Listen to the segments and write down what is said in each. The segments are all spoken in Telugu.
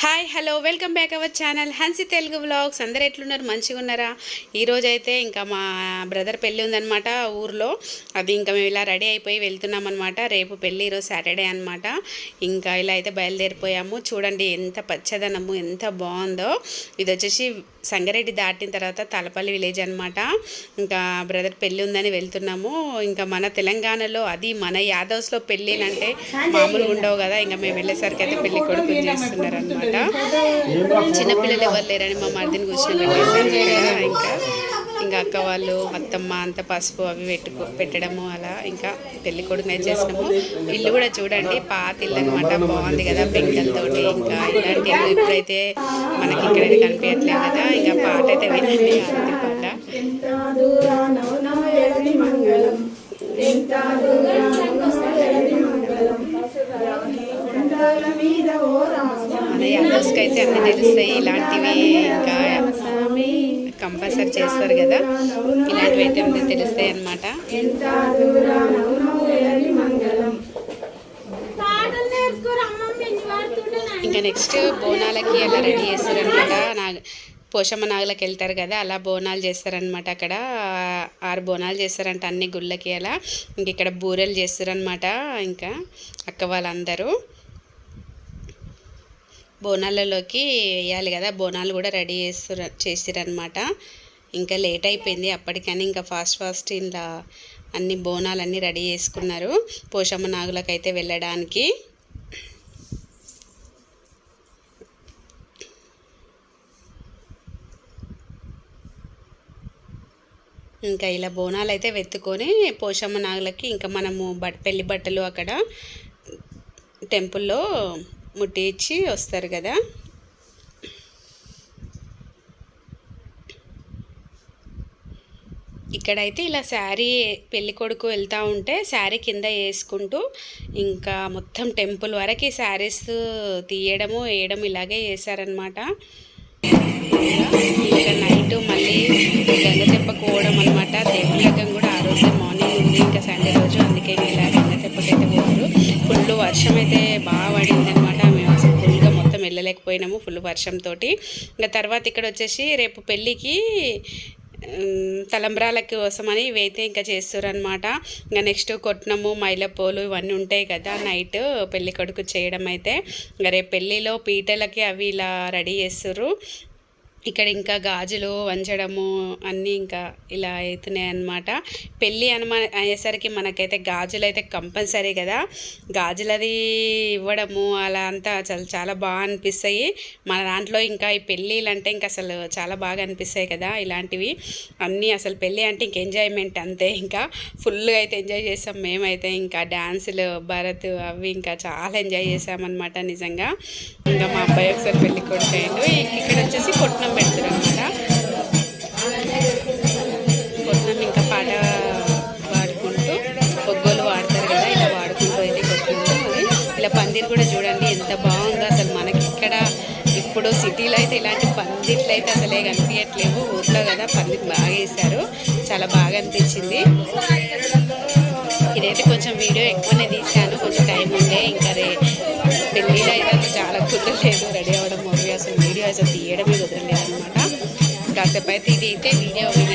Hi hello welcome back our channel Hansi Telugu vlogs అందరు ఎట్లున్నారు? మంచిగా ఉన్నారా? ఈరోజు అయితే ఇంకా మా బ్రదర్ పెళ్ళి ఉందనమాట ఊర్లో. అది ఇంకా మేము ఇలా రెడీ అయిపోయి వెళ్తున్నాం అనమాట రేపు పెళ్ళి ఈరోజు సాటర్డే అనమాట ఇంకా ఇలా అయితే బయలుదేరిపోయాము. చూడండి ఎంత పచ్చదనము ఎంత బాగుందో. ఇది వచ్చేసి సంగారెడ్డి దాటిన తర్వాత తలపల్లి విలేజ్ అనమాట ఇంకా బ్రదర్ పెళ్ళి ఉందని వెళ్తున్నాము. ఇంకా మన తెలంగాణలో అది మన యాదవ్స్లో పెళ్ళినంటే మామూలుగా ఉండవు కదా. ఇంకా మేము వెళ్ళేసరికి అయితే పెళ్ళి కొడుకు చేస్తున్నారు అనమాట చిన్నపిల్లలు ఎవరు లేరని మా మరిదిని కూర్చోబెట్టేసారు ఇక్కడ ఇంకా ఇంకా అక్క వాళ్ళు అత్తమ్మ అంత పసుపు అవి పెట్టుకో పెట్టడము అలా ఇంకా పెళ్ళి కొడుకునే చేసినాము. ఇల్లు కూడా చూడండి పాత ఇల్లు అనమాట బాగుంది కదా పెంకలతోటి ఇంకా ఇలాంటి ఇల్లు ఇప్పుడైతే మనకి ఇక్కడైతే కనిపించట్లేదు కదా ఇంకా పాట అయితే వినండి ఆరతి పాట మన అయితే అన్ని తెలుస్తాయి. ఇలాంటివి ఇంకా కంపల్సరీ చేస్తారు కదా. ఇలాంటివి అయితే అన్నీ తెలుస్తాయి అనమాట ఇంకా నెక్స్ట్ బోనాలకి అలా రెడీ చేస్తారనమాట నా పోషమ్మ నాగులకు వెళ్తారు కదా అలా బోనాలు చేస్తారనమాట అక్కడ. ఆరు బోనాలు చేస్తారంట అన్ని గుళ్ళకి అలా. ఇంక ఇక్కడ బూరెలు చేస్తారనమాట ఇంకా అక్క వాళ్ళందరూ. బోనాలలోకి వేయాలి కదా. బోనాలు కూడా రెడీ చేస్తారు చేసిరనమాట ఇంకా లేట్ అయిపోయింది అప్పటికని ఇంకా ఫాస్ట్ ఫాస్ట్ ఇలా అన్ని బోనాలన్నీ రెడీ చేసుకున్నారు. పోషమ్మ నాగులకైతే వెళ్ళడానికి. ఇంకా ఇలా బోనాలు అయితే వెతుకొని పోషమ్మ నాగులకి ఇంకా మనము బట్ పెళ్ళి బట్టలు అక్కడ టెంపుల్లో ముట్టించి వస్తారు కదా. ఇక్కడైతే ఇలా శారీ పెళ్ళి కొడుకు వెళ్తూ ఉంటే శారీ కింద వేసుకుంటూ ఇంకా మొత్తం టెంపుల్ వరకు శారీస్ తీయడము వేయడం ఇలాగే చేశారనమాట ఇంకా నైట్ మళ్ళీ గంగ తెప్పకోవడం అనమాట దేవుని పోయినాము ఫుల్ వర్షంతో ఇంకా తర్వాత ఇక్కడ వచ్చేసి రేపు పెళ్ళికి తలంబ్రాల కోసమని ఇవైతే ఇంకా చేస్తారనమాట ఇంకా నెక్స్ట్ కొట్నము మైలపోలు ఇవన్నీ ఉంటాయి కదా నైట్ పెళ్ళి కొడుకు చేయడం అయితే. ఇంకా రేపు పెళ్ళిలో పీటలకి అవి ఇలా రెడీ చేస్తారు ఇక్కడ ఇంకా గాజులు వంచడము అన్నీ ఇంకా ఇలా అవుతున్నాయి అన్నమాట. పెళ్ళి అనుమా అయ్యేసరికి మనకైతే గాజులు అయితే కంపల్సరీ కదా. గాజులది ఇవ్వడము అలా అంతా చాలా చాలా బాగా అనిపిస్తాయి. మన దాంట్లో ఇంకా ఈ పెళ్ళిళ్ళు అంటే ఇంకా అసలు చాలా బాగా అనిపిస్తాయి కదా ఇలాంటివి. అన్నీ అసలు పెళ్ళి అంటే ఇంక ఎంజాయ్మెంట్ అంతే ఇంకా. ఫుల్గా అయితే ఎంజాయ్ చేసాం మేమైతే ఇంకా డ్యాన్సులు భరత్ అవి ఇంకా చాలా ఎంజాయ్ చేసామన్నమాట నిజంగా. ఇంకా మా అబ్బాయి ఒకసారి పెళ్ళి కొడుకాయండు ఇక్కడ వచ్చేసి కొట్నం పెడతారు అనమాట కొట్నం ఇంకా పాట పాడుకుంటూ ఒగ్గోలు వాడతారు కదా ఇలా వాడుకుంటూ అయితే కొట్టింది ఇలా పందిరి కూడా చూడండి ఎంత బాగుందో అసలు మనకి ఇక్కడ ఇప్పుడు సిటీలో అయితే ఇలాంటి పందిట్లు అయితే అసలే కనిపించట్లేవు. ఊర్లో కదా పందిరి బాగా వేశారు. చాలా బాగా అనిపించింది. ఇదైతే కొంచెం వీడియో ఎక్కువనే తీశాను. కొంచెం టైం ఉండే. ఇంకా రే పెళ్ళిలో అయితే చాలా కుదరలేదు. రెడీ అవ్వడం మూవీ అసలు వీడియో అసలు తీయడమే కాసేపు అయితే ఇది అయితే video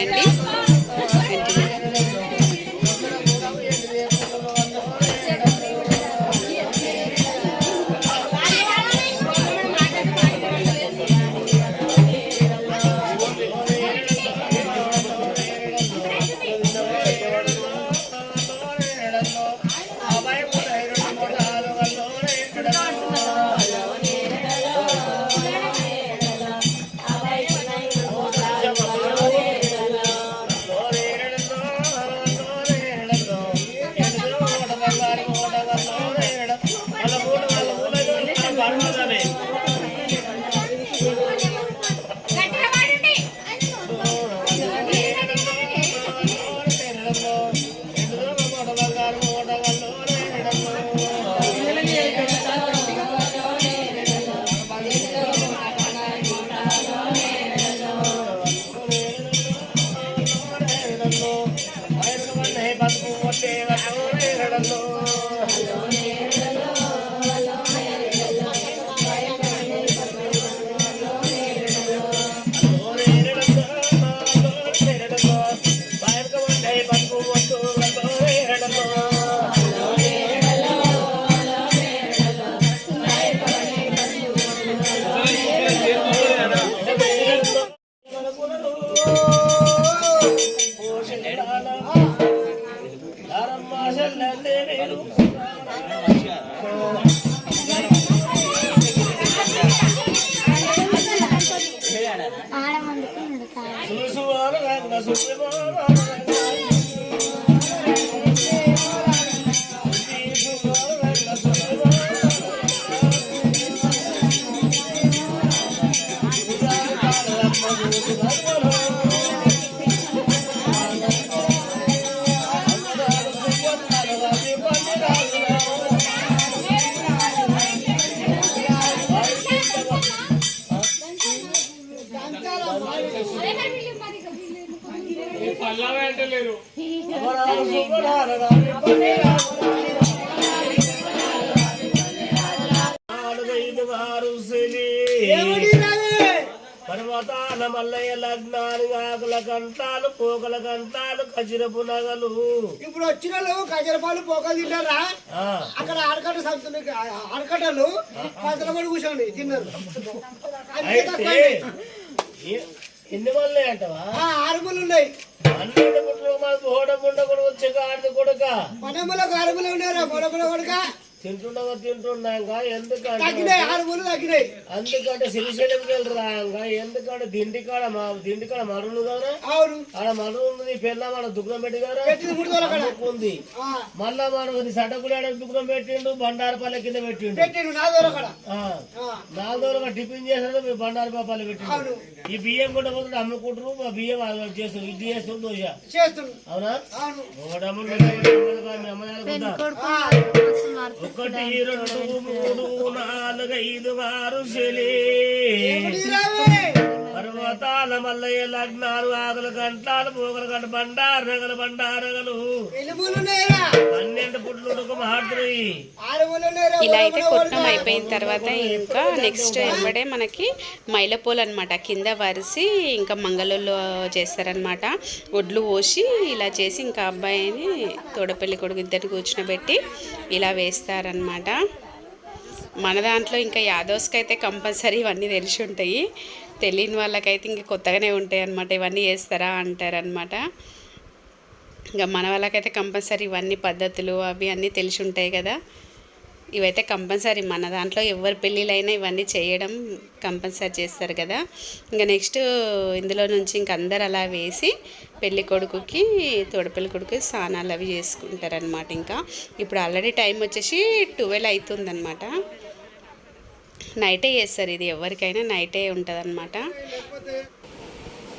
Suave, suave, suave, suave, suave, పల్లవి అంటే లేరు పర్వతాల మల్లయ్య లగ్నాలు ఆకుల కంటాలు పోకల కంటాలు కజిరపు నగలు. ఇప్పుడు వచ్చిన వాళ్ళు కజరపాలు పోకలు తింటారా ఆ, అక్కడ ఆడకట్ట సంతులు ఆడకట్టలు పదల పడి కూర్చోండి తిన్నారు. ఎన్ని మల్లయ్య అంటవా ఆ, ఆరుములు ఉన్నాయి అన్నిటి పుట్టిన మన ఓడముండ కొడుకు వచ్చే ఆడిది కొడుక. పనమ్మలకు ఆరుములు ఉన్నారా పొడపడ కొడుక? తింటుండగా తింటున్నాక ఎందుకంటే అందుకంటే శ్రీశైలంకి వెళ్ళరాగా ఎందుకంటే దిండికాడ మా దిండికాడ మరులు కదా అవును. ఆడ మరులు ఉంది పెళ్ళ మన దుఃఖం పెట్టి కదా కాడ. ఉంది ఆ, మళ్ళా మనకు సటకులాడ దుఃఖం పెట్టిండు బండారపల్లి కింద పెట్టిండు. పెట్టిండు నా దూరం కాడ. ఆ, ఆ, నాలుగు టిఫిన్ చేసాడు మీ బండారపల్లి పెట్టిండు. అవును. ఈ బియ్యం కూడా పోతుంటే అమ్ముకుంటారు మా బియ్యం చేస్తారు ఇది చేస్తారు దోశ. చేస్తుండు. అవునా? అవును. ఓడమ్మ మీ అమ్మాయి ఆ, ఒకటి రెండు మూడు నాలుగు ఐదు ఆరు శలి ఏమిటి రావే? పర్వతాల మల్లయ్య లగ్నాలు ఆకుల గంటలు పోగల గంట బండారగలు బండారగలు. పన్నెండు పుట్లుడుకు మహాద్రి ఆరుములు ఉన్నాయిరా ఇలా అయితే కొట్టం. అయిపోయిన తర్వాత ఇంకా నెక్స్ట్ వెంబడే మనకి మైలపూలు అనమాట కింద వరిసి ఇంకా మంగళూరులో చేస్తారనమాట ఒడ్లు పోసి ఇలా చేసి ఇంకా అబ్బాయిని తోడపల్లి కొడుకు ఇద్దరిని కూర్చునబెట్టి ఇలా వేస్తారనమాట మన దాంట్లో ఇంకా యాదవ్స్కి అయితే కంపల్సరీ ఇవన్నీ తెలిసి ఉంటాయి. తెలియని వాళ్ళకైతే ఇంక కొత్తగానే ఉంటాయి అనమాట ఇవన్నీ చేస్తారా అంటారనమాట ఇంకా మన వాళ్ళకైతే కంపల్సరీ ఇవన్నీ పద్ధతులు అవి అన్నీ తెలిసి ఉంటాయి కదా. ఇవైతే కంపల్సరీ మన దాంట్లో ఎవరి పెళ్ళిళ్ళైనా ఇవన్నీ చేయడం కంపల్సరీ చేస్తారు కదా. ఇంకా నెక్స్ట్ ఇందులో నుంచి ఇంక అందరు అలా వేసి పెళ్ళి కొడుకుకి తోడపెళ్ళి కొడుకు స్నానాలు అవి చేసుకుంటారనమాట ఇంకా. ఇప్పుడు ఆల్రెడీ టైం వచ్చేసి ట్వెల్వ్ అవుతుందన్నమాట. నైటే చేస్తారు. ఇది ఎవరికైనా నైటే ఉంటుందన్నమాట.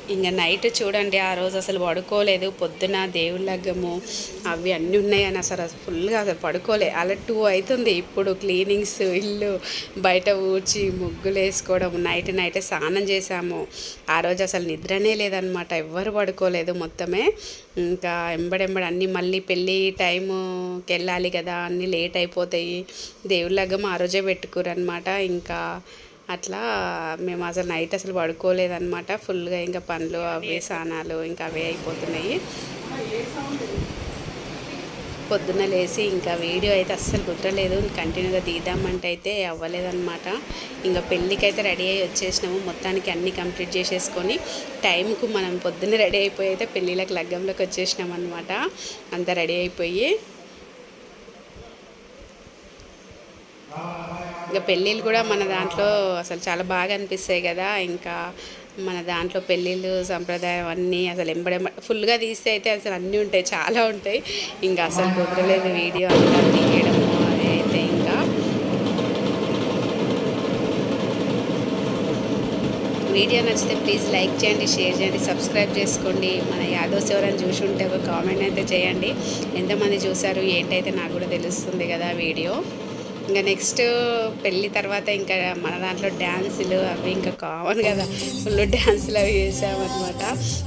ఇంకా నైట్ చూడండి ఆ రోజు అసలు పడుకోలేదు. పొద్దున దేవుళ్ళగము అవి అన్నీ ఉన్నాయని అసలు ఫుల్గా అసలు పడుకోలే. అలా టూ అవుతుంది ఇప్పుడు క్లీనింగ్స్ ఇల్లు బయట ఊడ్చి ముగ్గులు వేసుకోవడం నైట్ నైట్ స్నానం చేసాము ఆ రోజు అసలు నిద్రనే లేదనమాట. ఎవ్వరు పడుకోలేదు మొత్తమే. ఇంకా ఎంబడెంబడి అన్నీ మళ్ళీ పెళ్ళి టైంకి వెళ్ళాలి కదా అన్నీ లేట్ అయిపోతాయి. దేవుళ్ళగం ఆ రోజే పెట్టుకురనమాట ఇంకా అట్లా మేము అసలు నైట్ అసలు పడుకోలేదనమాట ఫుల్గా ఇంకా పనులు అవే స్నానాలు ఇంకా అవే అయిపోతున్నాయి. పొద్దున్న లేచి ఇంకా వీడియో అయితే అస్సలు కుదరలేదు. కంటిన్యూగా తీద్దామంటే అయితే అవ్వలేదన్నమాట. ఇంకా పెళ్ళికి అయితే రెడీ అయ్యి వచ్చేసినాము. మొత్తానికి అన్నీ కంప్లీట్ చేసేసుకొని టైంకు మనం పొద్దున్న రెడీ అయిపోయి అయితే పెళ్ళిళ్ళకి లగ్గంలోకి వచ్చేసినాం అనమాట అంతా రెడీ అయిపోయి. ఇంకా పెళ్ళిళ్ళు కూడా మన దాంట్లో అసలు చాలా బాగా అనిపిస్తాయి కదా. ఇంకా మన దాంట్లో పెళ్ళిళ్ళు సంప్రదాయం అన్నీ అసలు ఎంబడెంబ ఫుల్గా తీస్తే అయితే అసలు అన్నీ ఉంటాయి చాలా ఉంటాయి. ఇంకా అసలు కుదరలేదు వీడియో అంతా తీయడం అదైతే అయితే ఇంకా. వీడియో నచ్చితే ప్లీజ్ లైక్ చేయండి షేర్ చేయండి సబ్స్క్రైబ్ చేసుకోండి. మన యాదవ్స్ ఎవరైనా చూసి ఉంటే ఒక కామెంట్ అయితే చేయండి. ఎంతమంది చూసారు ఏంటైతే నాకు కూడా తెలుస్తుంది కదా వీడియో. ఇంకా నెక్స్ట్ పెళ్ళి తర్వాత ఇంకా మన దాంట్లో డ్యాన్సులు అవి ఇంకా కామన్ కదా. ఫుల్ డ్యాన్సులు అవి చేసామన్నమాట.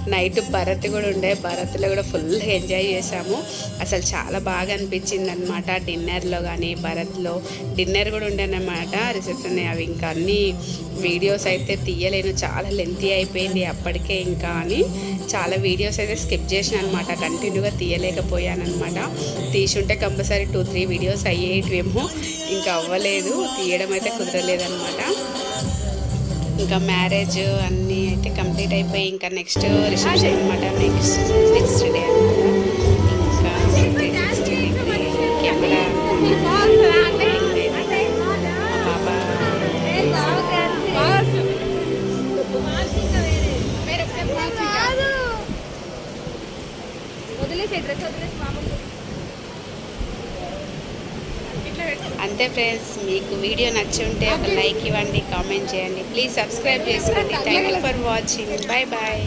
నైట్ భరత్ కూడా ఉండే. భరత్లో కూడా ఫుల్ ఎంజాయ్ చేసాము. అసలు చాలా బాగా అనిపించింది అనమాట డిన్నర్లో కానీ భరత్లో. డిన్నర్ కూడా ఉండేనమాట రిసెప్షన్ అవి ఇంకా అన్ని వీడియోస్ అయితే తీయలేను. చాలా లెంతీ అయిపోయింది అప్పటికే ఇంకా అని. చాలా వీడియోస్ అయితే స్కిప్ చేసిన అనమాట కంటిన్యూగా తీయలేకపోయాను అనమాట తీసుంటే కంపల్సరీ టూ త్రీ వీడియోస్ అయ్యేటివేమో. ఇంకా అవ్వలేదు తీయడం అయితే కుదరలేదన్నమాట. ఇంకా మ్యారేజ్ అన్నీ అయితే కంప్లీట్ అయిపోయి ఇంకా నెక్స్ట్ రిసెప్షన్ అనమాట నెక్స్ట్ నెక్స్ట్ డే అనమాట ఇంకా నెక్స్ట్ కెమెరా అంతే ఫ్రెండ్స్ మీకు వీడియో నచ్చి ఉంటే ఒక లైక్ ఇవ్వండి కామెంట్ చేయండి. ప్లీజ్ సబ్స్క్రైబ్ చేసుకోండి. Thank you for watching bye bye